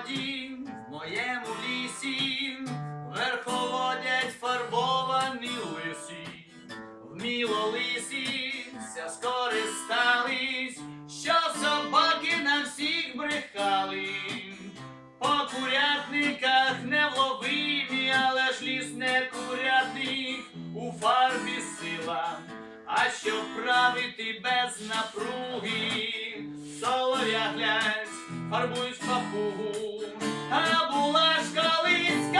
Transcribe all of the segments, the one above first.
годі в моєму лісі верховодять фарбовані лисі, вміло лисі ся скористались, що собаки на всіх брехали. По курятниках невловимі, але ж ліс не курятник у фарбі сила. А щоб правити без напруги, фарбують папугу. А була ж колись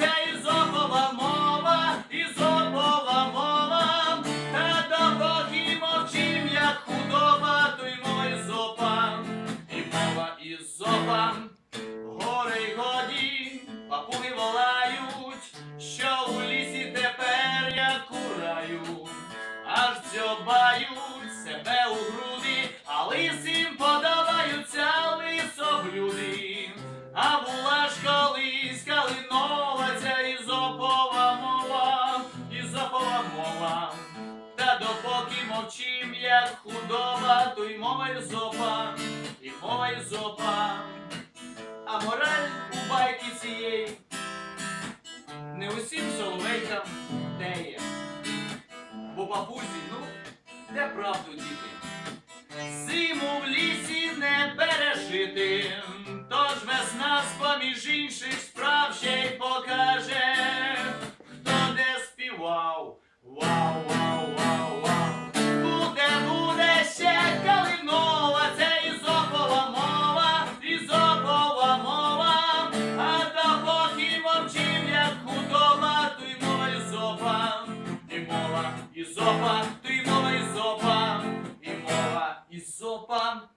ця ізопова мова, ізопова мова, та допоки мовчим, як худоба, то й мова ізопа, і мова ізопа. Горе й годі, папуги волають, що у лісі тепер я кураю, аж дзьобають себе у груди, Та допоки мовчим, як худоба, то й мова ізопа, і мова ізопа. А мораль у байки цієї не усім соловейкам теє. Бо бабусі, ну, де правду діти? Зиму в лісі не пережити, тож весна з-поміж інших справ ще й покаже, хто де співав. Вау, вау, ізопа, ти мова ізопа, і мова ізопа.